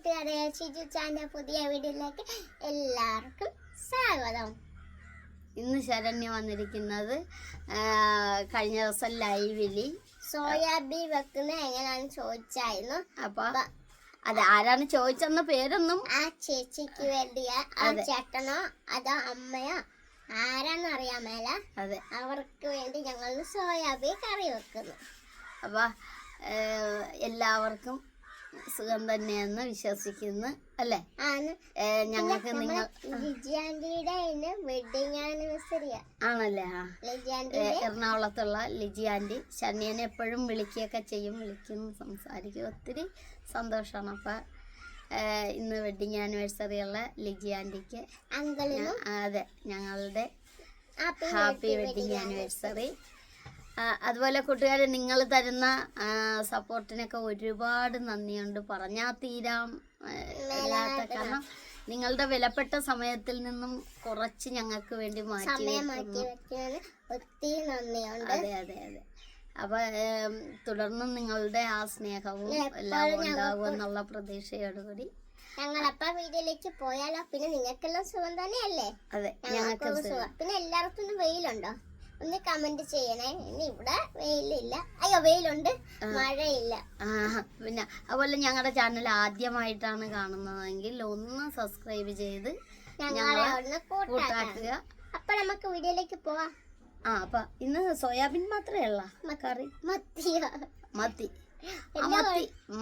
കൂട്ടുകാരെ ഷിജു ചാന്റെ പുതിയ വീഡിയോയിലേക്ക് എല്ലാവർക്കും സ്വാഗതം. ഇന്ന് ശരണ്യ വന്നിരിക്കുന്നത് കഴിഞ്ഞ ദിവസം ലൈവിലി. സോയാബീൻ വെക്കുന്ന എങ്ങനെയാണെന്ന് ചോദിച്ചായിരുന്നു. അപ്പൊ അതെ ആരാണ് ചോദിച്ചെന്ന പേരൊന്നും ആ ചേച്ചിക്ക് വേണ്ടിയ ആ. ചേട്ടനോ അതോ അമ്മയോ ആരാന്ന് അറിയാൻ മേല. അതെ. അവർക്ക് വേണ്ടി ഞങ്ങൾ സോയാബീൻ കറി വെക്കുന്നു. അപ്പൊ എല്ലാവർക്കും സുഖം തന്നെയെന്ന് വിശ്വസിക്കുന്നു. അല്ലേ? ഞങ്ങൾക്ക് നിങ്ങൾ ലിജിയാന്റിയുടെ വെഡിങ് ആനിവേഴ്സറിയാ ആണല്ലേ? ലിജി ആന്റി എറണാകുളത്തുള്ള ലിജി ശനിയനെ എപ്പോഴും വിളിക്കുകയൊക്കെ ചെയ്യും. വിളിക്കും സംസാരിക്കും. ഒത്തിരി സന്തോഷമാണ്. അപ്പം ഇന്ന് വെഡിങ് ആനിവേഴ്സറി ഉള്ള ലിജി ആന്റിക്ക് അതെ ഞങ്ങളുടെ ഹാപ്പി ഹാപ്പി വെഡിങ് ആനിവേഴ്സറി അതുപോലെ കൂട്ടുകാരെ നിങ്ങൾ തരുന്ന സപ്പോർട്ടിനൊക്കെ ഒരുപാട് നന്ദിയുണ്ട്. പറഞ്ഞാൽ തീരാം ഇല്ലാത്ത കാരണം നിങ്ങളുടെ വിലപ്പെട്ട സമയത്തിൽ നിന്നും കുറച്ച് ഞങ്ങൾക്ക് വേണ്ടി മാറ്റി. ഒത്തിരി നന്ദിയുണ്ട്. അതെ അതെ അതെ. അപ്പൊ തുടർന്നും നിങ്ങളുടെ ആ സ്നേഹവും എല്ലാവരും എല്ലാം ഉണ്ടാവും എന്നുള്ള പ്രതീക്ഷയോടുകൂടി. ഞങ്ങളപ്പ വീട്ടിലേക്ക് പോയാലോ? പിന്നെ നിങ്ങൾക്കെല്ലാം സുഖം തന്നെയല്ലേ? അതെ ഞങ്ങൾക്ക് പിന്നെ എല്ലാവർക്കും വെയിലുണ്ടോ? ഒന്ന് കമന്റ് ചെയ്യണേ. ഇനി ഇവിടെ വെയിലില്ല. അയ്യോ വെയിലുണ്ട്. മഴയില്ല. ആ, പിന്നെ അതുപോലെ ഞങ്ങളുടെ ചാനൽ ആദ്യമായിട്ടാണ് കാണുന്നതെങ്കിൽ ഒന്ന് സബ്സ്ക്രൈബ് ചെയ്ത് ഞങ്ങളെ ഒന്ന് കൂട്ടാക്കാം കൂട്ടാക്കുക. അപ്പൊ നമുക്ക് വീഡിയോയിലേക്ക് പോവാം. ആ അപ്പൊ ഇന്ന് സോയാബീൻ മാത്രമേ ഉള്ള? കറി? മത്തിയോ? മത്തി.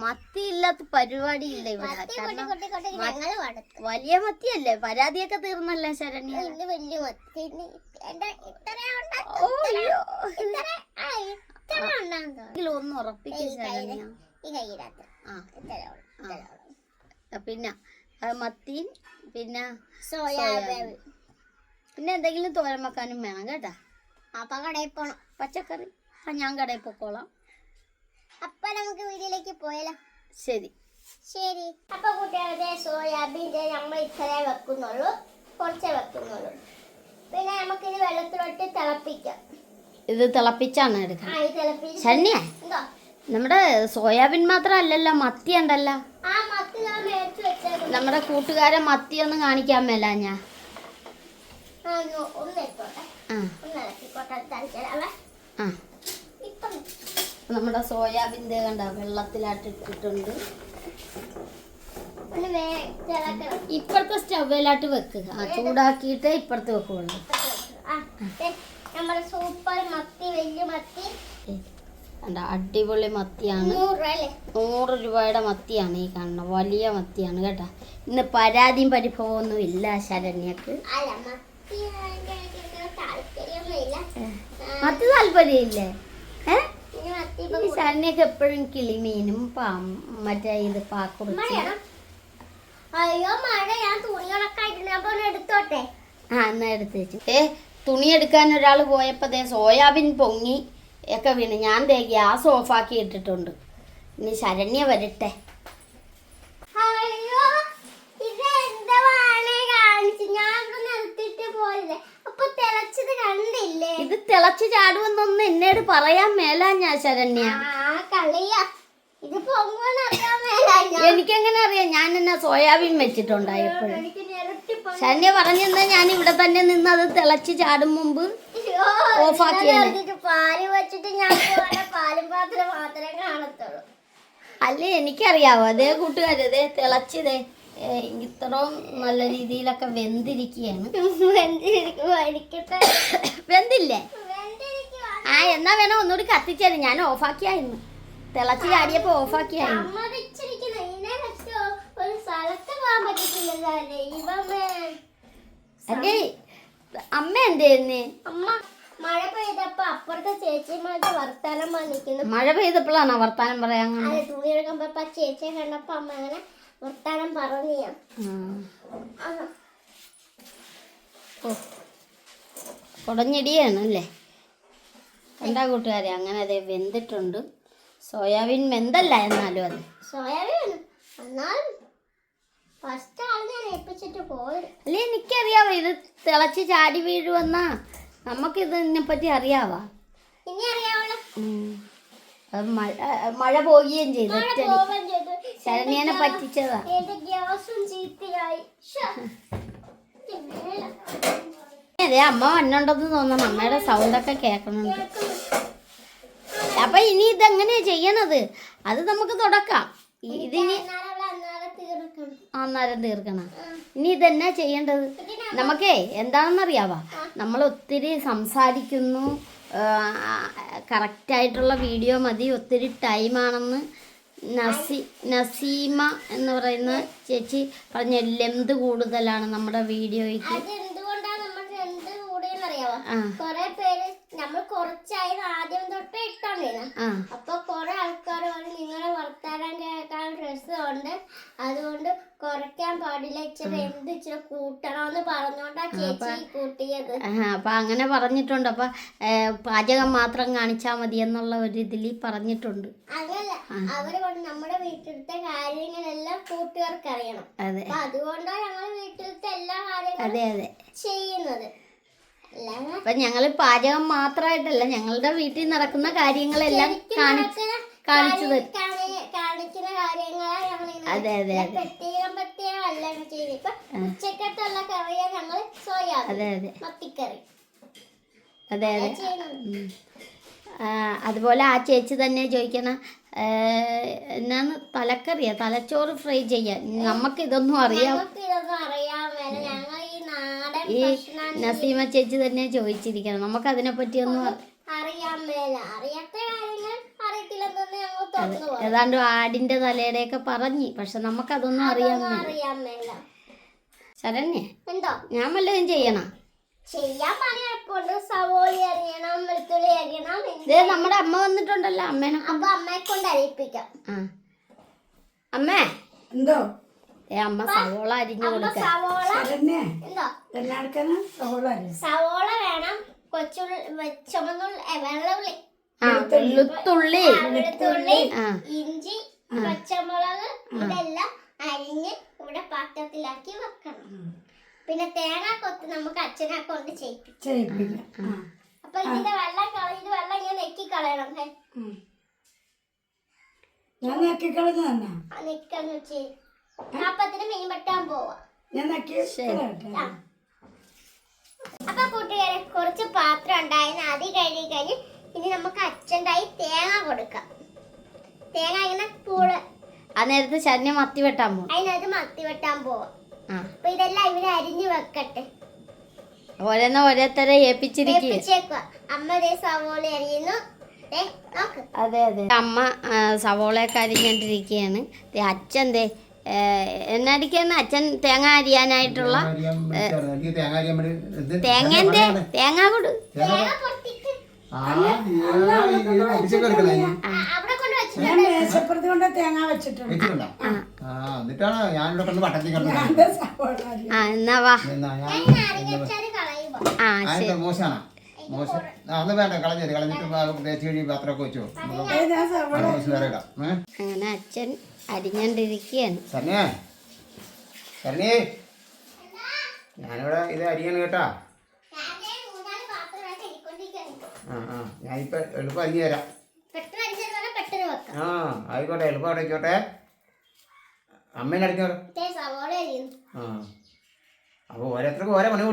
മത്തി. ഇല്ലാത്ത പരിപാടി ഇല്ല ഇവിടെ വലിയ മത്തിയല്ലേ? പരാതിയൊക്കെ തീർന്നല്ലേ ശരണ്യ? വലിയ മത്തി. ഒന്ന് ഉറപ്പിക്കും ശരണ്യ. പിന്നെ മത്തിയും പിന്നെ സോയാബീൻ. പിന്നെ എന്തെങ്കിലും തോരൻ വെക്കാനും വേണം കേട്ടാ. അപ്പൊ കടയിൽ പോണം. പച്ചക്കറി. ആ ഞാൻ കടയിൽ പൊക്കോളാം. അപ്പൊ നമുക്ക് വീട്ടിലേക്ക് പോയാലോ? ശരി. ശരി. അപ്പൊ കുട്ടികളുടെ സോയാബീന്റെ നമ്മൾ ഇത്രേ വെക്കുന്നുള്ളൂ. കുറച്ചേ വെക്കുന്നുള്ളൂ. പിന്നെ നമുക്കിത് വെള്ളത്തിലോട്ട് തിളപ്പിക്കാം. ഇത് തിളപ്പിച്ചാണ് എടുക്കാൻ എടുക്കുന്നത് നമ്മുടെ സോയാബീൻ മാത്രമല്ലല്ലോ മത്തി ഉണ്ടല്ലോ. നമ്മുടെ കൂട്ടുകാരെ മത്തി ഒന്ന് കാണിക്കാൻ മേല ഞാൻ. ആ ഒന്ന് ഒന്ന് ഇട്ടോട്ടെ ആ ഒന്ന് ഇളക്കിക്കോട്ടെ തളിച്ചാലേ ആ ഇപ്പം നമ്മുടെ സോയാബീന്റെ കണ്ട വെള്ളത്തിലാട്ടിട്ടിട്ടുണ്ട്. ഇപ്പുറത്തെ സ്റ്റൗവിലാട്ട് വെക്കുക ആ ചൂടാക്കിയിട്ട് ഇപ്പുറത്ത് വെക്കുള്ളൂ. നമ്മുടെ സൂപ്പർ മത്തി വലിയ മത്തി. കണ്ട അടിപൊളി മത്തിയാണ്. നൂറ് രൂപയുടെ മത്തിയാണ് ഈ കാണുന്നത് വലിയ മത്തിയാണ് കേട്ടോ. ഇന്ന് പരാതിയും പരിഭവമൊന്നും ഇല്ല ശരണ്യക്ക് മത്തി താല്പര്യമില്ലേ? ഈ ശരണ്യക്ക് എപ്പോഴും കിളിമീനും മറ്റേ ഇത് പാക്കുറിച്ച്. അയ്യോ മഴ. ഞാൻ തുണികളൊക്കെ ആയിട്ടുണ്ട്. അപ്പൊ എടുത്തോട്ടെ? ആ എന്നാ എടുത്ത് വെച്ചു. ഏ തുണി എടുക്കാൻ ഒരാൾ പോയപ്പോൾ ദേ സോയാബീൻ പൊങ്ങി ഒക്കെ വീണ്. ഞാൻ ദേ ഗ്യാസ് ഓഫാക്കി ഇട്ടിട്ടുണ്ട്. ഇനി ശരണ്യ വരട്ടെ. അയ്യോ ഇത് എന്താ കാണിച്ചു? ഞാൻ നിർത്തിട്ട് കണ്ടില്ലേ? ഇത് തിളച്ച് ചാടുമെന്നൊന്നും എന്നോട് പറയാൻ മേലാഞ്ഞാ ശരണ്യ. എനിക്കെങ്ങനെ അറിയാം? ഞാൻ എന്നാ സോയാബീൻ വെച്ചിട്ടുണ്ടായപ്പോഴും. ശരണ്യ പറഞ്ഞെന്നാ ഞാൻ ഇവിടെ തന്നെ നിന്ന് അത് തിളച്ച് ചാടും മുമ്പ് അയ്യോ, ഓഫാക്കി ഇന്നലെ തന്നെ. എടുത്തിട്ട് പാൽ വെച്ചിട്ട് ഞാൻ ഇവിടെ പാലും പാത്രം മാത്രമേ കാണത്തുള്ളൂ. അല്ലേ എനിക്കറിയാവോ? അതേ കൂട്ടുകാരതേ തിളച്ചതേ ഇത്രയും നല്ല രീതിയിലൊക്കെ വെന്തിരിക്കുകയാണ് വെന്തില്ലേ? ആ എന്നാ വേണം ഒന്നുകൂടി കത്തിച്ചത് ഞാൻ ഓഫാക്കിയായിരുന്നു. തിളച്ച് ചാടിയപ്പോ ഓഫാക്കിയായിരുന്നു. അതെ. അമ്മ എന്തേന്ന് അമ്മ മഴ പെയ്തപ്പോ അപ്പുറത്തെ ചേച്ചിമാരുടെ വർത്താനം വന്നിരിക്കുന്നു മഴ പെയ്തപ്പോഴാണോ വർത്താനം പറയാൻ തുണി എടുക്കുമ്പോ ചേച്ചിയെ കണ്ടപ്പോ അമ്മ അങ്ങനെ വർത്താനം പറഞ്ഞു ഓ. ഉടഞ്ഞിടിയാണ് അല്ലേ? എന്താ കൂട്ടുകാരെ അങ്ങനെ അതെ വെന്തിട്ടുണ്ട്. സോയാബീൻ വെന്തല്ല എന്നാലും അത്. സോയാബീൻ എന്നാലും ഫസ്റ്റ് ആൾ ഞാൻ ഏൽപ്പിച്ചിട്ട് പോയത് അല്ലേ എനിക്കറിയാവോ ഇത് തിളച്ച് ചാടി വീഴുവെന്നാ. നമുക്കിതിനെ പറ്റി അറിയാവാ. ഇനി അറിയാവുള്ള മഴ മഴ പോവുകയും ചെയ്തു. ശരണ്യനെ പറ്റിച്ചതാ. ഗ്യാസും ചീത്തയായി. അതെ അമ്മ വന്നുണ്ടെന്ന് തോന്നണം അമ്മയുടെ സൗണ്ടൊക്കെ കേൾക്കുന്നുണ്ട്. കേൾക്കുന്നു. അപ്പൊ ഇനി ഇതെങ്ങനെയാ ചെയ്യണത്? അത് നമുക്ക് തുടക്കാം. ഇതിന് അന്നേരം തീർക്കണം. ഇനി ഇതെന്നാ ചെയ്യേണ്ടത്? നമുക്കേ എന്താണെന്നറിയാവാ? നമ്മൾ ഒത്തിരി സംസാരിക്കുന്നു. കറക്റ്റായിട്ടുള്ള വീഡിയോ മതി. ഒത്തിരി ടൈമാണെന്ന് നസി നസീമ എന്ന് പറയുന്ന ചേച്ചി പറഞ്ഞ ലെന്ത് കൂടുതലാണ് നമ്മുടെ വീഡിയോയ്ക്ക്. ആ. കൊറേ പേര് നമ്മൾ കുറച്ചായി ആദ്യം തൊട്ട് ഇട്ടോണ്ടിരുന്നു അപ്പൊ കുറെ ആൾക്കാർ പറഞ്ഞു നിങ്ങളെ വർത്താനം കേൾക്കാൻ രസമുണ്ട്. അതുകൊണ്ട് കുറയ്ക്കാൻ പാടില്ല. ഇച്ചിരി എന്ത് ഇച്ചിരി കൂട്ടണമെന്ന് പറഞ്ഞോണ്ടാ ചേച്ചി കൂട്ടിയത്. അപ്പൊ അങ്ങനെ പറഞ്ഞിട്ടുണ്ട്. അപ്പൊ പാചകം മാത്രം കാണിച്ചാ മതി എന്നുള്ള ഒരു ഇതിൽ പറഞ്ഞിട്ടുണ്ട്. അങ്ങനല്ല. അവർ പറഞ്ഞു നമ്മുടെ വീട്ടിലത്തെ കാര്യങ്ങളെല്ലാം കൂട്ടുകാർക്ക് അറിയണം. അതുകൊണ്ടാണ് ഞങ്ങളുടെ വീട്ടിലത്തെ എല്ലാ കാര്യങ്ങളും ചെയ്യുന്നത്. അപ്പൊ ഞങ്ങൾ പാചകം മാത്രമായിട്ടല്ല ഞങ്ങളുടെ വീട്ടിൽ നടക്കുന്ന കാര്യങ്ങളെല്ലാം കാണിച്ച് അതെ അതെ അതെ. പ്രത്യേകം പ്രത്യേകം അല്ല ഇപ്പൊ ഉച്ചക്കത്തുള്ള കറിയാ അതെ അതെ. മത്തിക്കറി. അതെ അതെ. അതുപോലെ ആ ചേച്ചി തന്നെ ചോദിക്കണ എന്നാന്ന് തലക്കറിയാ? തലച്ചോറ് ഫ്രൈ ചെയ്യാൻ. നമുക്ക് ഇതൊന്നും അറിയാം. ഞങ്ങൾ ഈ നസീമ ചേച്ചി തന്നെ ചോദിച്ചിരിക്കണം. നമുക്ക് അതിനെ പറ്റിയൊന്നും അറി- അറിയാൻ മേല. അറിയാത്ത കാര്യങ്ങൾ അറിയത്തില്ലെന്ന് ഞങ്ങൾ തുറന്നു പോകും ഏതാണ്ട് ആടിന്റെ തലയുടെയൊക്കെ പറഞ്ഞ്. പക്ഷെ നമുക്കതൊന്നും അറിയാൻ മേല. അറിയാൻ മേല. ശരണ്യ എന്തോ ഞാൻ വല്ലതും ചെയ്യണം. ചെയ്യാൻ അറിയണം വെളുത്തുള്ളി ഇതേ നമ്മുടെ അമ്മ വന്നിട്ടുണ്ടല്ലോ. അമ്മേനെ അപ്പൊ അമ്മയെ കൊണ്ട് അറിയിപ്പിക്കാം അമ്മേ. എന്തോ? അമ്മ സവോള അരിഞ്ഞു കൊടുക്ക. സവോള സവോള വേണം കൊച്ചുള്ളി ചുമന്നുള്ളി വെള്ളുള്ളി ആ വെളുത്തുള്ളി. വെളുത്തുള്ളി. ഇഞ്ചി പച്ചമുളക് ഇതെല്ലാം അരിഞ്ഞ് ഇവിടെ പാത്രത്തിലാക്കി വെക്കണം. പിന്നെ തേങ്ങ കൊത്ത് നമുക്ക് അച്ഛനെ കൊണ്ട് ചെയ്യിപ്പിക്കും. അപ്പൊ ഇതിന്റെ വെള്ളം കള ഇത് വെള്ളം ഇങ്ങനെ നെക്കി കളയണം. ഞാൻ നെക്കി തന്നെ. നെക്കി കളഞ്ഞു അപ്പത്തിന് മീൻ വെട്ടാൻ പോവാ. ഞാൻ. അപ്പൊ കൂട്ടുകാരെ കുറച്ച് പാത്രം ഉണ്ടായിരുന്നു. അത് കഴുകി കഴിഞ്ഞ് ഇനി നമുക്ക് അച്ഛന്റെ തേങ്ങ കൊടുക്കാം. തേങ്ങ ഇങ്ങനെ പൂൾ ആ നേരത്ത് ശരണ്യ മത്തി വെട്ടാൻ പോകും അതിനകത്ത് മത്തി വെട്ടാൻ പോവാം. അപ്പൊ ഇതെല്ലാം ഇവിടെ അരിഞ്ഞു വെക്കട്ടെ. ഓരോന്ന് ഓരോരുത്തരെ ഏൽപ്പിച്ചിരിക്കുക അമ്മ ദേ സവോള അരിയുന്നു. ദേ നോക്ക്. അതെ അതെ. അമ്മ സവോളയൊക്കെ അരിഞ്ഞോണ്ടിരിക്കുകയാണ്. ദേ അച്ഛൻ ദേ എന്നടിക്കാന്ന് അച്ഛൻ തേങ്ങ അരിയാനായിട്ടുള്ള തേങ്ങന്റെ തേങ്ങ കൊടു ആ, എന്നാ വാ. ആ ശരി. മോശം വേണ്ട കളഞ്ഞത് കളഞ്ഞിട്ട് തേച്ച് വെച്ചോ. അങ്ങനെ അച്ഛൻ അരിഞ്ഞോണ്ടിരിക്കുകയാണ് സരണ്യേ സന്നി ഞാനിവിടെ ഇത് അരിയാണ് കേട്ടാ. ആ ആ ഞാനിപ്പോൾ എളുപ്പം അരിഞ്ഞു തരാം. ആ ആയിക്കോട്ടെ എളുപ്പം അവിടെ വെച്ചോട്ടെ അമ്മേനെ അടിക്കോ ആ അപ്പോൾ ഓരോരുത്തർക്കും ഓരോ പണി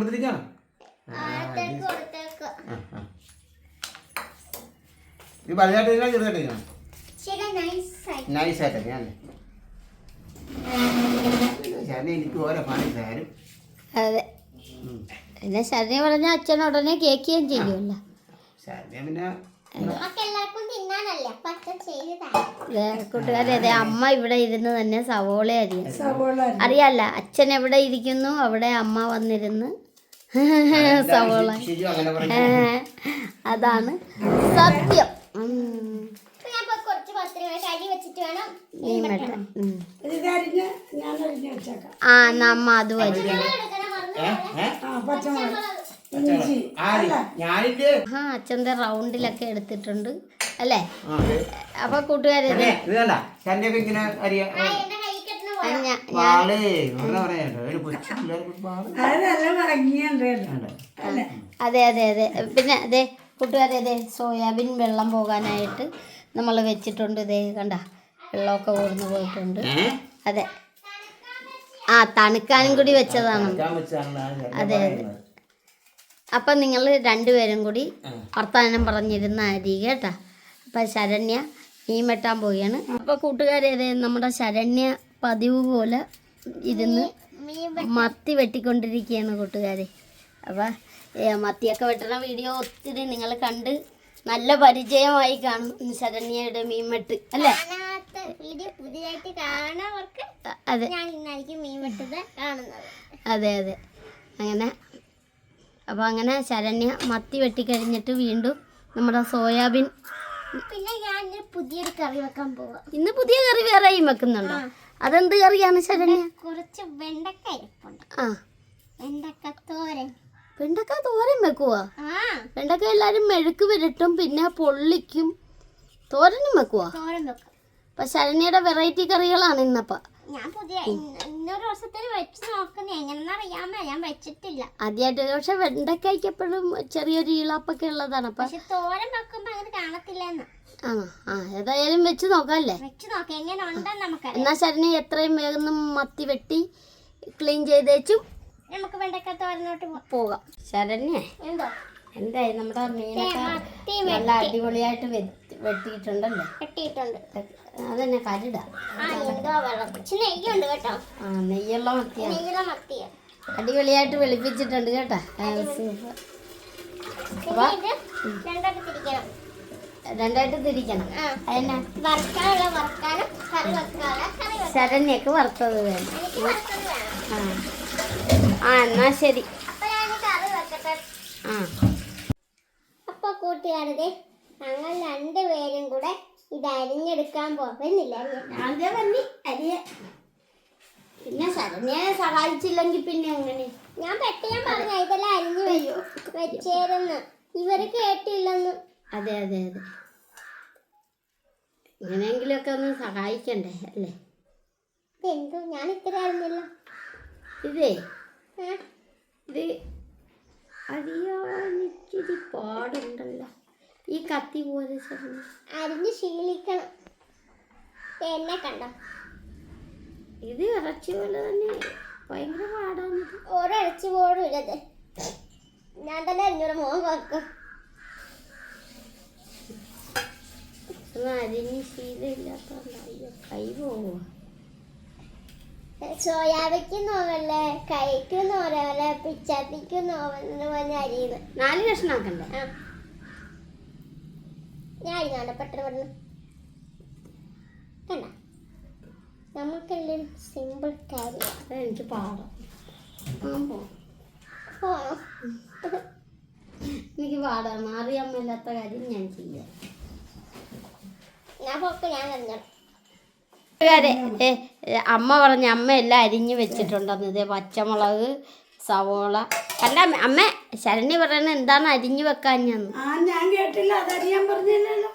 ആ. ഇത്. വലുതായിട്ട് ചെറുതായിട്ട് നൈസ് ആയിട്ട്. നൈസായിട്ട് ഞാൻ ശരി എനിക്ക് ഓരോ പണി തരും. അതെ. പിന്നെ ശരണ്യ പറഞ്ഞ അച്ഛൻ ഉടനെ കേൾക്കുകയും ചെയ്യുമല്ലോ ശരി പിന്നെ എല്ലാവർക്കും തിന്നാനല്ലേ? അപ്പൊ അച്ഛൻ ചെയ്ത് തരാം ദേ, കൂട്ടുകാരെ അതെ അമ്മ ഇവിടെ ഇരുന്ന് തന്നെ സവോള അറിയാം അറിയാല്ല അച്ഛൻ എവിടെ ഇരിക്കുന്നു? അവിടെ അമ്മ വന്നിരുന്ന് സവോള. ശരി അങ്ങനെ പറഞ്ഞു. അതാണ് സത്യം ഉം. അപ്പൊ ഞാൻ ഇപ്പൊ കുറച്ച് പത്രമായിട്ട് അരി വെച്ചിട്ട് വേണം മീൻ ആ നമ്മ അത് ആ അച്ഛന്റെ റൗണ്ടിലൊക്കെ എടുത്തിട്ടുണ്ട്. അല്ലേ? അപ്പൊ കൂട്ടുകാരെ അതെ അതെ അതെ. പിന്നെ അതെ കൂട്ടുകാരെ അതെ സോയാബീൻ വെള്ളം പോകാനായിട്ട് നമ്മൾ വെച്ചിട്ടുണ്ട് ഇതേ കണ്ട? വെള്ളമൊക്കെ ഊർന്നു പോയിട്ടുണ്ട്. അതെ. ആ തണുക്കാനും കൂടി വെച്ചതാണ്. അതെ, അതെ. അപ്പൊ നിങ്ങൾ രണ്ടുപേരും കൂടി വർത്തമാനം പറഞ്ഞിരുന്ന അരി കേട്ടാ. അപ്പൊ ശരണ്യ മീൻ വെട്ടാൻ പോവുകയാണ്. അപ്പൊ കൂട്ടുകാരെ ദേ നമ്മുടെ ശരണ്യ പതിവ് പോലെ ഇരുന്ന് മത്തി വെട്ടിക്കൊണ്ടിരിക്കുകയാണ് കൂട്ടുകാരെ. അപ്പം മത്തിയൊക്കെ വെട്ടുന്ന വീഡിയോ ഒത്തിരി നിങ്ങൾ കണ്ട് നല്ല പരിചയമായി കാണും ശരണ്യയുടെ മീൻ വെട്ട് അല്ലേ? കാണാത്ത വീഡിയോ പുതിയതായിട്ട് കാണാവർക്ക് അതെ. ഞാൻ ഇന്നായിരിക്കും മീൻ വെട്ടത് കാണുന്നത്. അതെ അതെ. അങ്ങനെ. അപ്പോൾ അങ്ങനെ ശരണ്യ മത്തി വെട്ടിക്കഴിഞ്ഞിട്ട് വീണ്ടും നമ്മുടെ സോയാബീൻ പിന്നെ ഞാൻ പുതിയൊരു കറി വെക്കാൻ പോവാ. ഇന്ന് പുതിയ കറി വേറെ വെക്കുന്നുണ്ടോ? അതെന്ത് കറിയാണ് ശരണ്യ? കുറച്ച് വെണ്ടക്ക ഇരിപ്പുണ്ട് ആ. വെണ്ടക്ക തോരൻ. വെണ്ടക്ക തോരൻ വെക്കുവാ? വെണ്ടക്ക എല്ലാരും മെഴുക്ക് വരട്ടും പിന്നെ പൊള്ളിക്കും. തോരനും വെക്കുവാ? തോരൻ വെക്കും. അപ്പം ശരണ്യയുടെ വെറൈറ്റി കറികളാണ് ഇന്നപ്പൊ. ഞാൻ പുതിയ ഇന്നൊരു ദിവസത്തിൽ വെച്ച് ഞാൻ വെച്ചിട്ടില്ല. ആദ്യമായിട്ട് പക്ഷെ വെണ്ടക്കായ്ക്ക് എപ്പോഴും ചെറിയൊരു ഈളാപ്പൊക്കെ ഉള്ളതാണ് അപ്പൊ പക്ഷെ തോരൻ വെക്കുമ്പോ അങ്ങനെ കാണത്തില്ലെന്ന്. ആ ആ ഏതായാലും വെച്ച് നോക്കാല്ലേ? വെച്ച് നോക്കാം. എങ്ങനെ ഉണ്ടെന്ന് നമുക്കറിയാം. എന്നാൽ ശരണ്യ എത്രയും വേഗം മത്തി വെട്ടി ക്ലീൻ ചെയ്തേച്ചും. നമുക്ക് വെണ്ടക്ക തോരനോട്ട് പോകാം. ശരണ്യേ എന്തോ? എന്തായി നമ്മുടെ മീനൊക്കെ നല്ല അടിപൊളിയായിട്ട് വെട്ടി- വെട്ടിയിട്ടുണ്ടല്ലേ? വെട്ടിയിട്ടുണ്ട്. അതന്നെ കരുട. ആ എന്തോ വെള്ളം ഇച്ചിരി നെയ്യുണ്ട് കേട്ടോ. ആ നെയ്യുള്ള മത്തിയാണ് നെയ്യുള്ള മത്തിയ. അടിപൊളിയായിട്ട് വെളുപ്പിച്ചിട്ടുണ്ട് കേട്ടാ രണ്ടായിട്ട് തിരിക്കണം. വറുക്കാനുള്ള വറുക്കാനും കറി വെക്കാനുള്ള കറി വെക്കാം ശരണ്യക്ക് വറുത്തത് വേണം. ആ. എന്നാ ശരി. അപ്പൊ കൂട്ടുകാരതെ ഞങ്ങൾ രണ്ടുപേരും കൂടെ ഇത് അരിഞ്ഞെടുക്കാൻ പോകുന്നില്ല. ഞാൻ വന്നി അരിയ പിന്നെ സരണ്യെ സഹായിച്ചില്ലെങ്കിൽ പിന്നെ അങ്ങനെ ഞാൻ പെട്ടെന്ന് പറഞ്ഞ ഇതെല്ലാം അരിഞ്ഞു വരുമോ വെച്ചേരുന്ന്. ഇവർ കേട്ടില്ലെന്ന്. അതെ അതെ അതെ. എങ്ങനെയെങ്കിലുമൊക്കെ ഒന്ന് സഹായിക്കണ്ടേ അല്ലേ? എന്തോ ഞാൻ ഇത്ര അറിഞ്ഞില്ല. ഇതേ ഇത് ഇത് അറിയാനിച്ചിരി പാടുണ്ടല്ലോ. ഈ കത്തി പോലെ അരിഞ്ഞ് ശീലിക്കണം. എന്നെ കണ്ടോ? ഇത് ഇറച്ചി പോലെ തന്നെ ഭയങ്കര പാടാണ് ഓരോ ഇറച്ചി പോലും ഇല്ലത് ഞാൻ തന്നെ അരിഞ്ഞൂടെ മോൻ വെക്കും അരിഞ്ഞ് ശീലമില്ലാത്തോണ്ടായി. കൈ പോവുക സോയാബിക്കും നോവല്ലേ കൈക്ക് നോവല്ലേ പിച്ചാത്തിക്ക് നോവലിന് പറഞ്ഞ അരിയുന്നത് നാല് കഷ്ണാക്കണ്ടേ ആ. അരിഞ്ഞോണ്ട് പെട്ടെന്ന് പെട്ടെന്ന്. കണ്ട? നമുക്കെല്ലാം സിമ്പിൾ കാര്യം എനിക്ക് പാടാം. എനിക്ക് പാടാം. അറിയാൻ മേലാത്ത കാര്യം ഞാൻ ചെയ്യാം. ഞാൻ പോക്ക് ഞാൻ അറിഞ്ഞോളാം അമ്മ പറഞ്ഞ അമ്മ എല്ലാം അരിഞ്ഞ് വെച്ചിട്ടുണ്ടെന്ന് ഇതേ പച്ചമുളക് സവോള. അല്ല അമ്മ- ശരണി ശരണ്യ പറയണ എന്താണ് അരിഞ്ഞു വെക്കാൻ ഞാൻ? കേട്ടില്ല. അതറിയാൻ പറഞ്ഞില്ലല്ലോ.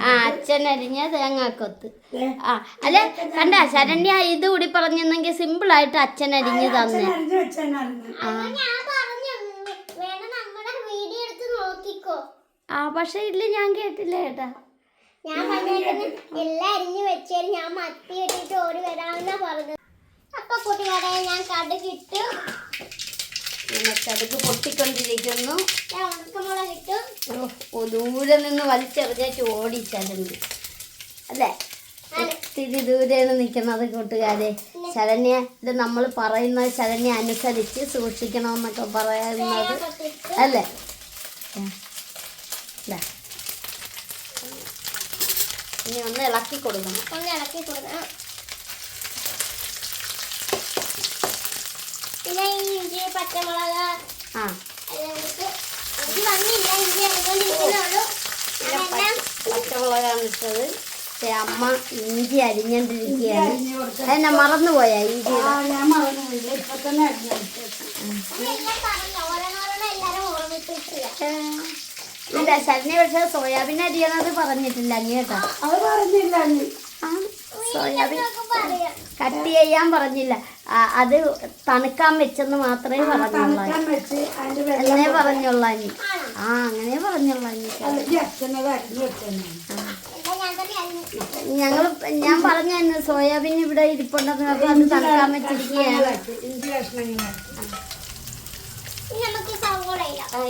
ആ അച്ഛൻ അരിഞ്ഞ തേങ്ങാക്കൊത്ത് ആ അല്ല കണ്ട ശരണ്യ ഇത് കൂടി പറഞ്ഞെന്നെങ്കിൽ സിമ്പിളായിട്ട് അച്ഛൻ അരിഞ്ഞ് തന്നെ. അച്ഛൻ അറിഞ്ഞു അപ്പൊ ഞാൻ പറഞ്ഞു ഉം, നമ്മുടെ വീഡിയോ എടുത്ത് നോക്കിക്കോ. ആ പക്ഷെ ഇല്ല ഞാൻ കേട്ടില്ല ചേട്ടാ ഞാൻ പറഞ്ഞേക്കുന്ന എല്ലാം അരിഞ്ഞു വെച്ചേരും ഞാൻ മത്തി ഇട്ടിട്ട് ഓടി വരാമെന്നാ പറഞ്ഞത്. അപ്പൊ കൂട്ടുകാരെ ഞാൻ കടുകിട്ടു. ഇങ്ങനെ കടുക് പൊട്ടിക്കൊണ്ടിരിക്കുന്നു. ദൂരെ നിന്ന് വലിച്ചെറിഞ്ഞേച്ച് ഓടിച്ചതുണ്ട്. അല്ലേ? ഒത്തിരി ദൂരെയാണ് നിൽക്കുന്നത് കൂട്ടുകാരെ. ശരണ്യ ഇത് നമ്മൾ പറയുന്ന ശരണ്യ അനുസരിച്ച് സൂക്ഷിക്കണമെന്നൊക്കെ പറയുന്നത്. അല്ലേ. ഇനി ഒന്ന് ഇളക്കി കൊടുക്കണം. ഒന്ന് ഇളക്കി കൊടുക്കണം. പിന്നെ ഇഞ്ചി പച്ചമുളക് ആ എല്ലാം ഇട്ട് ഇഞ്ചി വന്നില്ല ഇഞ്ചി ഇറങ്ങിക്കൊണ്ടിരിക്കുന്നുള്ളൂ അതെല്ലാം പച്ചമുളകാണ് ഇട്ടത് ദേ അമ്മ ഇഞ്ചി അരിഞ്ഞോണ്ടിരിക്കുകയാണ്. അതെന്നെ മറന്നുപോയാ ഇഞ്ചി? ഇല്ല ശരണ്യ പക്ഷെ സോയാബീൻ അരിയണത് പറഞ്ഞിട്ടില്ല അങ്ങ് കേട്ടോ. അത് പറഞ്ഞില്ല നീ. ആ ഓ, സോയാബീൻ കട്ട് ചെയ്യാൻ പറഞ്ഞില്ല. അത് തണുക്കാൻ വെച്ചെന്ന് മാത്രമേ പറഞ്ഞുള്ളൂ. അങ്ങനെ പറഞ്ഞുള്ളൂ ആ അങ്ങനെ പറഞ്ഞുള്ളൂ ഇനി അല്ലെങ്കിൽ അച്ഛനത് അരിഞ്ഞു വെച്ചതാണ് എന്താ ഞാൻ തന്നെ അറിഞ്ഞു ഞങ്ങൾ ഞാൻ പറഞ്ഞു സോയാബീൻ ഇവിടെ ഇരിപ്പുണ്ടെന്ന് അപ്പൊ അത് തണുക്കാൻ വെച്ചിരിക്കുകയാണ്.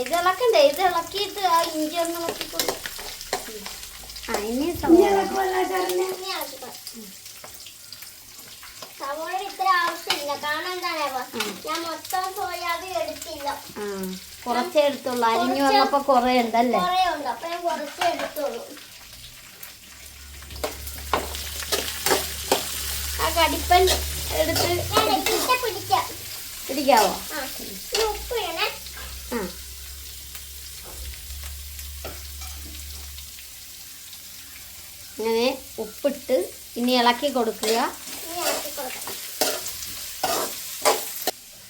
ഇത് ഇളക്കണ്ടേ? ഇത് ഇളക്കിയിട്ട് ആ ഇഞ്ചി ഒന്ന് ഇളക്കിക്കൊണ്ട് ആ ഇനി ഇനി സവാള ഇത്ര ആവശ്യമില്ല. കാരണം എന്താണെന്നോ ഞാൻ മൊത്തം സോയാബീൻ എടുത്തില്ല. ആ കുറച്ചേ എടുത്തുള്ളൂ. അരിഞ്ഞു വന്നപ്പോ കുറേ ഉണ്ടല്ലേ? കുറേ ഉണ്ട്. അപ്പൊ ഞാൻ കുറച്ചേ എടുത്തോളൂ കടിപ്പൻ എടുത്ത് പിടിക്കാവോ? ആ ആ. ഉപ്പിട്ട് ഇനി ഇളക്കി കൊടുക്കുക.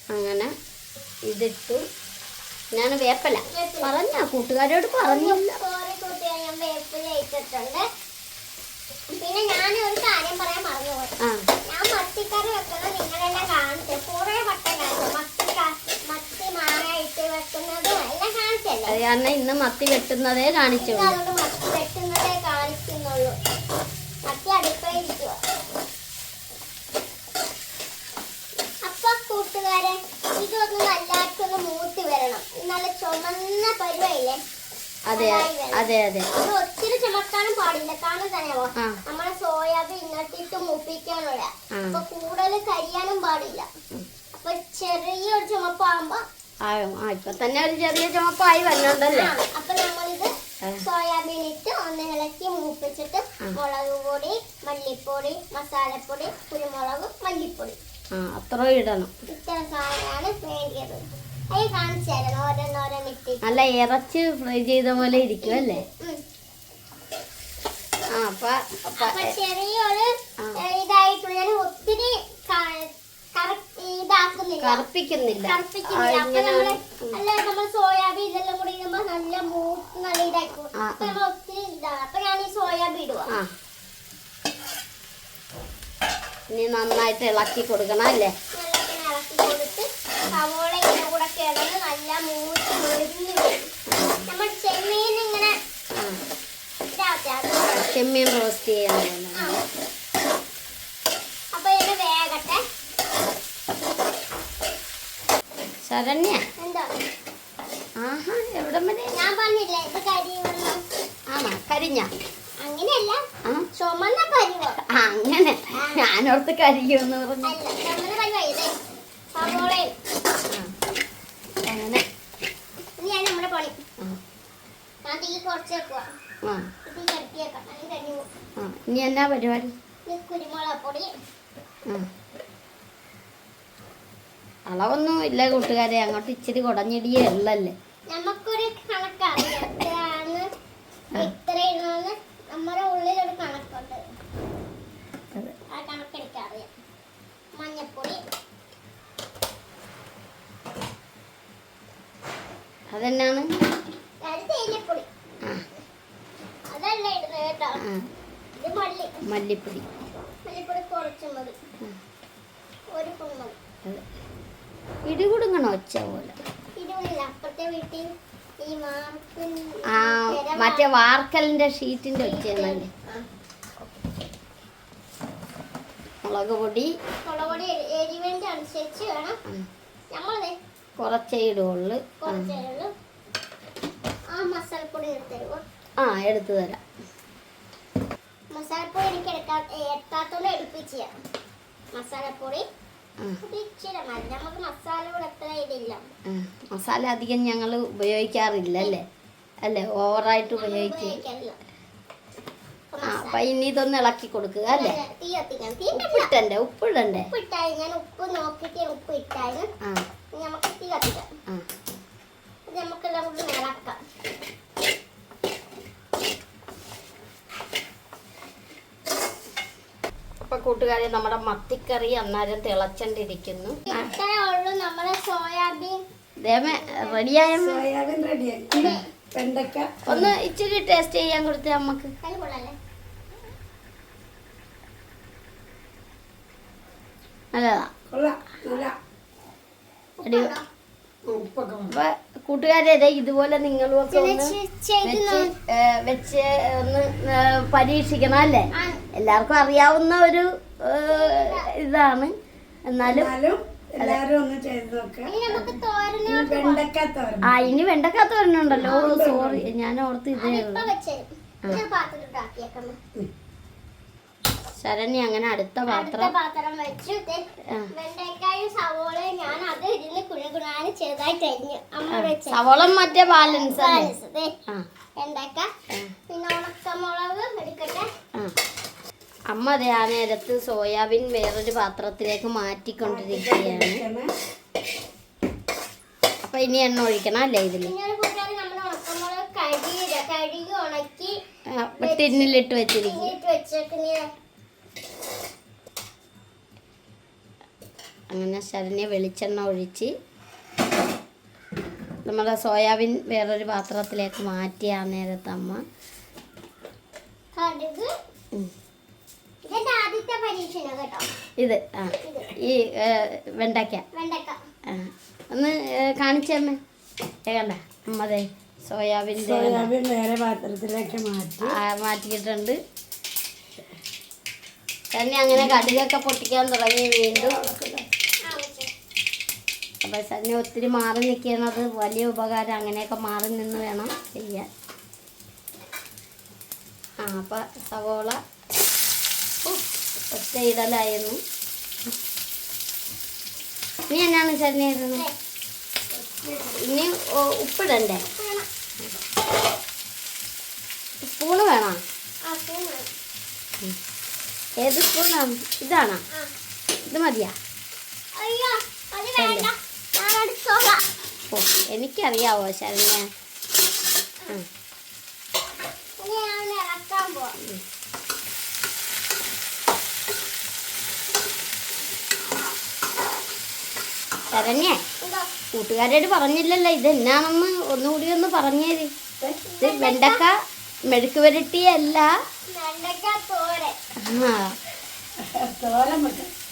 അങ്ങനെ ഇതിട്ടു ഞാൻ വേപ്പല. പറഞ്ഞ കൂട്ടുകാരോട് പറഞ്ഞില്ല പിന്നെ ഞാൻ ഒരു കാര്യം പറയാൻ പറഞ്ഞു ആ. മത്തിക്കറി വെക്കുന്നത് നിങ്ങളെല്ലാം കാണിച്ചു? കുറേ വട്ടം കാണിച്ചു? മത്തി മത്തി മാങ്ങ ഇട്ട് വെക്കുന്നതും എല്ലാം കാണിച്ചല്ലേ? കാരണം ഇന്ന് മത്തി വെട്ടുന്നതേ കാണിച്ചു അതുകൊണ്ട് മത്തി വെട്ടുന്നതേ കാണിക്കുന്നുള്ളൂ. മത്തി അടുപ്പായിരിക്കുക അപ്പൊ കൂട്ടുകാരെ ഇതൊന്ന് നല്ലായിട്ടൊന്ന് മൂത്തി വരണം. നല്ല ചുമന്ന പരുവയില്ലേ അതെ അതെ അതെ. ഒത്തിരി ചുമക്കാനും പാടില്ല. കാരണം തന്നെയോ നമ്മളെ സോയാബീൻ ഇങ്ങോട്ടിട്ട് മൂപ്പിക്കാനുള്ള. അപ്പൊ കൂടുതൽ കരിയാനും പാടില്ല. അപ്പൊ ചെറിയൊരു ചുമപ്പാകുമ്പോ ഇപ്പൊ തന്നെ ഒരു ചെറിയ ചുമപ്പായി വന്നോണ്ടല്ലേ ആ, അപ്പൊ നമ്മളിത് സോയാബീൻ ഇട്ട് ഒന്ന് ഇളക്കി മൂപ്പിച്ചിട്ട് മുളക് പൊടി മല്ലിപ്പൊടി മസാലപ്പൊടി കുരുമുളക് മല്ലിപ്പൊടി. അത്ര ഇടണം. ഇത്തരം സാധനമാണ് വേണ്ടിയത്. അത് കാണിച്ചു തരണം ഓരോന്നോരോന്നിട്ട് നല്ല ഇറച്ചി ഫ്രൈ ചെയ്ത പോലെ ഇരിക്കും അല്ലേ? അപ്പൊ ചെറിയൊരു. ഇതായിട്ടുള്ള. ഒത്തിരി കറുപ്പിക്കുന്നില്ല. അല്ല നമ്മൾ സോയാബീൻ ഇതെല്ലാം കൂടി നല്ല മൂക്ക് നല്ല ഇതാക്കും നമ്മൾ ഒത്തിരി ഇതാണ്. അപ്പൊ ഞാൻ ഈ സോയാബീൻ ഇടുക ഇനി നന്നായിട്ട് ഇളക്കി കൊടുക്കണം അല്ലേ? ഇളക്കി കൊടുത്ത് സവോള ഇങ്ങനെ കൂടെ കിടന്ന് നല്ല മൂത്ത് മുരിഞ്ഞ് വരും നമ്മൾ ചെമ്മീൻ ഇങ്ങനെ ആ ഇതാക്കാം ചെമ്മീൻ റോസ്റ്റ് ചെയ്യാൻ ശരണ്യ. ആഹാ എവിടം വരെ? ഞാൻ പറഞ്ഞില്ലേ ഇത് കരിയുമെന്ന് ആണോ? കരിഞ്ഞ? അങ്ങനെയല്ല. ആ. ചുമന്ന പരിവം ആ, അങ്ങനെ. ഞാനോർത്ത് കരിക്കുമെന്ന് പറഞ്ഞു അല്ല ചുമന്ന പരിവം ഇതേ സവോളയും അങ്ങനെ ഇനി ഞാൻ നമ്മുടെ പണി ആ, ഞാൻ തീ കുറച്ച് വെക്കുക ആ തീ കട്ടിയേക്കാം അല്ലെങ്കിൽ കരിഞ്ഞു പോകും. ആ ഇനി എന്നാ പരിപാടി? അളവൊന്നും ഇല്ല കൂട്ടുകാരെ അങ്ങോട്ട് ഇച്ചിരി കുടഞ്ഞിടിയേ ഉള്ളല്ലേ. നമുക്കൊരു നമ്മുടെ ഉള്ളിലൊരു കണക്കുണ്ട്. ആ മഞ്ഞപ്പൊടി. അതെന്നാണ്? അത് തേയിലപ്പൊടി അതല്ല ഇടുന്നത് കേട്ടോ. മല്ലിപ്പൊടി. ഇടികുടുങ്ങണോ ഒച്ച പോലെ? ആ മറ്റേ വാർക്കലിന്റെ ഷീറ്റിന്റെ ഒച്ചയാണല്ലേ മുളക് പൊടി. കുറച്ചേ ഇടുള്ളൂ ആ എടുത്തു തരാം. മസാലപ്പൊടി എനിക്ക് എടുക്കാൻ എടുക്കാത്തോണ്ട് എടുപ്പിച്ച് മസാലപ്പൊടി മസാല അധികം ഞങ്ങൾ ഉപയോഗിക്കാറില്ല അല്ലേ? അല്ലേ? ഓവറായിട്ട് ഉപയോഗിക്കും ഉപയോഗിക്കാറില്ല അപ്പൊ ഇനി ഇതൊന്ന് ഇളക്കി കൊടുക്കുക അല്ലേ? ഉപ്പിട്ടണ്ടേ? ഉപ്പിടണ്ടേ? ഞാൻ ഉപ്പ് നോക്കിട്ട് ഉപ്പ് ഇട്ടായി ഇനി നമുക്ക് തീ കത്തിക്കാം. നമുക്കെല്ലാം കൂടി ഇളക്കാം കൂട്ടുകാരെ നമ്മുടെ മത്തിക്കറി അന്നേരം തിളച്ചണ്ടിരിക്കുന്നു. ഇത്രേ ഉള്ളൂ നമ്മുടെ സോയാബീൻ. റെഡിയായ? സോയാബീൻ റെഡിയായി. വെണ്ടക്ക ഒന്ന് ഇച്ചിരി ടേസ്റ്റ് ചെയ്യാൻ കൊടുത്തേ നമുക്ക് നല്ലതാ. കൊള്ളാം ഉപ്പൊക്കെ കൂട്ടുകാരെ ദേ ഇതുപോലെ നിങ്ങളും ഒന്ന് ചെയ്ത് വെച്ച് വെച്ച് ഒന്ന് പരീക്ഷിക്കണം അല്ലേ? എല്ലാവർക്കും അറിയാവുന്ന ഒരു ഇതാണ്. എന്നാലും ആ ഒന്ന് ചെയ്ത് നോക്കുക ഇനി വെണ്ടക്ക തോരണുണ്ടല്ലോ സോറി ഞാൻ ഓർത്ത് ഇതേ ഉള്ളൂ. ശരണ്യ അങ്ങനെ അടുത്ത പാത്രം. പാത്രം വെച്ചു. സവോളയും ഞാൻ അത് ഇരുന്ന് കുണുകുണാന് ചെറുതായിട്ട് അരിഞ്ഞു അമ്മ വെച്ച സവോളം മറ്റേ ബാലൻസ് പിന്നെ ഉണക്കമുളക് എടുക്കട്ടെ. അമ്മ അതെ ആ നേരത്ത് സോയാബീൻ വേറൊരു പാത്രത്തിലേക്ക് മാറ്റിക്കൊണ്ടിരിക്കുകയാണ്. അപ്പൊ ഇനി എണ്ണ ഒഴിക്കണം അല്ലേ ഇതിൽ? ടിന്നിലിട്ട് ഒരു അങ്ങനെ ശരണ്യ വെളിച്ചെണ്ണ ഒഴിച്ച് നമ്മുടെ സോയാബീൻ വേറൊരു പാത്രത്തിലേക്ക് മാറ്റിയ ആ നേരത്ത് അമ്മ. കടുക്. ഉം. ആദ്യത്തെ പരീക്ഷണം കേട്ടോ. ഇത് ആ ഈ വെണ്ടയ്ക്ക. വെണ്ടക്ക ഒന്ന് കാണിച്ചമ്മേ കണ്ട അമ്മതെ സോയാബീന്റെ സോയാബീൻ വേറെ പാത്രത്തിലേക്ക് മാറ്റി. മാറ്റിയിട്ടുണ്ട്. തന്നെ അങ്ങനെ കടുകൊക്കെ പൊട്ടിക്കാൻ തുടങ്ങി വീണ്ടും. അപ്പം തന്നെ ഒത്തിരി മാറി നിൽക്കുന്നത് വലിയ ഉപകാരം. അങ്ങനെയൊക്കെ മാറി നിന്ന് വേണം ചെയ്യാൻ. ആ അപ്പം സവോള. ഒറ്റ ഇടലായിരുന്നു. ഇനി എന്നാണ് ചരണിയായിരുന്നു ഇനി ഉപ്പിടണ്ടേ. സ്പൂണ് വേണോ? ഏത് സ്പൂണാണ് ഇതാണോ? ഇത് മതിയാ? അത് വേണ്ട. ഓ എനിക്കറിയാവോ ശരണ്യ. ശരണ്യേ കൂട്ടുകാരോട് പറഞ്ഞില്ലല്ലോ ഇത് എന്നാണെന്ന് ഒന്നുകൂടി ഒന്ന് പറഞ്ഞേര്. ഇത് വെണ്ടക്ക? മെഴുക്ക് വരട്ടിയല്ല. ആ.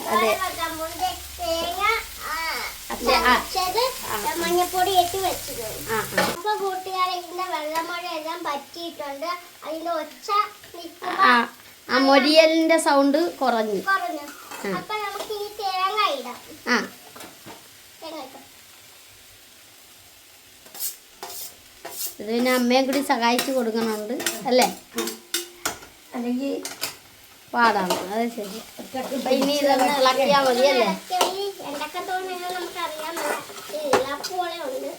അതെ തോരൻ വെക്കാൻ പോകുന്നത് തേങ്ങ ആ, അതെ, ആ. ചതച്ചത് മഞ്ഞപ്പൊടി ഇട്ട് വെച്ചത് അപ്പൊ കൂട്ടുകാരെ ഇതിന്റെ വെള്ളമഴ എല്ലാം പറ്റിയിട്ടുണ്ട്. അതിന്റെ ഒച്ച ആ മൊരിയലിന്റെ സൗണ്ട് കുറഞ്ഞു. കുറഞ്ഞു. അപ്പൊ നമുക്ക് ഇനി തേങ്ങ ഇടാം. ആ. തേങ്ങ ഇട്ടോ. ഇത് പിന്നെ അമ്മയും കൂടി സഹായിച്ചു കൊടുക്കണുണ്ട് അല്ലേ? അല്ലെങ്കിൽ പാടാണ്. അത് ശരി. ഇനി ഇതൊന്ന് ഇളക്കിയാൽ മതി അല്ലേ ഉണ്ട്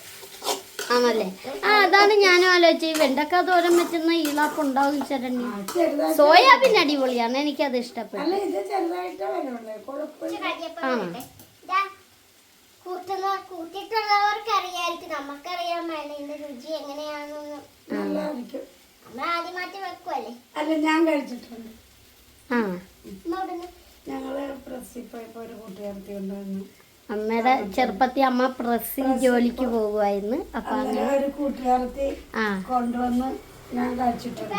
ആണല്ലേ? ആ അതാണ് ഞാനും ആലോചിച്ചത്. ഈ വെണ്ടക്ക തോരൻ വെച്ചുന്ന ഈളാപ്പ് ഉണ്ടാവും ചെറുതായി സോയാബീൻ അടിപൊളിയാണ് എനിക്കത് ഇഷ്ടപ്പെട്ടു. അല്ല ഇത് ചെറുതായിട്ട് വരുള്ളൂ കുഴപ്പമില്ല കരിയപ്പം ഇതാ, കൂട്ടുന്ന കൂട്ടിയിട്ടുള്ളവർക്ക് അറിയായിരിക്കും. നമുക്കറിയാൻ വേണ്ട രുചി എങ്ങനെയാണെന്ന്. നമ്മൾ ആദ്യമായിട്ട് വെക്കുമല്ലേ അല്ല ഞാൻ കഴിച്ചിട്ടുണ്ട്. ആ. ഞങ്ങൾ പ്രസ്സിൽ പോയപ്പോ ഒരു കൂട്ടുകാരത്തി കൊണ്ടുവന്നു അമ്മയുടെ ചെറുപ്പത്തിൽ അമ്മ പ്രസ്സിൽ ജോലിക്ക് പോകുമായിരുന്നു അപ്പൊ അങ്ങനെ ഒരു കൂട്ടുകാരത്തി ആ. കൊണ്ടുവന്ന് ഞാൻ കഴിച്ചിട്ടുണ്ട്.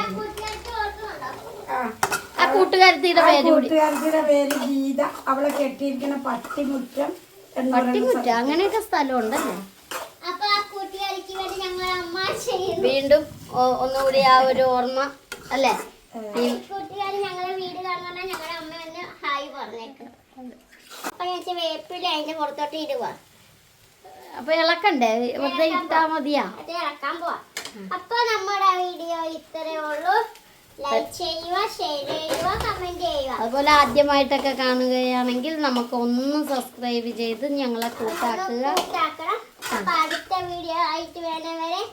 ആ കൂട്ടുകാരത്തിയുടെ പേര് കൂടി കൂട്ടുകാരത്തിയുടെ പേര് ഗീത. അവളെ കെട്ടിയിരിക്കുന്ന പട്ടിമുറ്റം എന്ന് പറയുന്ന പട്ടിക്കുറ്റ അങ്ങനെയൊക്കെ അപ്പൊ ആ കൂട്ടുകാരിക്ക് വേണ്ടി ഞങ്ങൾ അമ്മ ചെയ്യുന്നു. വീണ്ടും ഒ- ഒന്നുകൂടി ആ ഒരു ഓർമ്മ അല്ലേ? ഈ കൂട്ടുകാർ ഞങ്ങളെ വീട് കാണുന്ന ഞങ്ങളുടെ അമ്മ ഒന്ന് ഹായ് പറഞ്ഞേക്കണം അപ്പൊ ഞാൻ ഇച്ചിരി വേപ്പില അതിന്റെ പുറത്തോട്ട് ഇടുക. അപ്പൊ ഇളക്കണ്ടേ? വെറുതെ ഇട്ടാ മതിയാ? അത് ഇറക്കാൻ പോവാ. അപ്പൊ നമ്മുടെ വീഡിയോ ഇത്രേ ഉള്ളൂ. ലൈക്ക് ചെയ്യുക ഷെയർ ചെയ്യുക കമന്റ് ചെയ്യുക. അതുപോലെ ആദ്യമായിട്ടൊക്കെ കാണുകയാണെങ്കിൽ നമുക്ക് ഒന്ന് സബ്സ്ക്രൈബ് ചെയ്ത് ഞങ്ങളെ കൂട്ടാക്കുക. അടുത്ത വീഡിയോ ആയിട്ട് വേണവരെ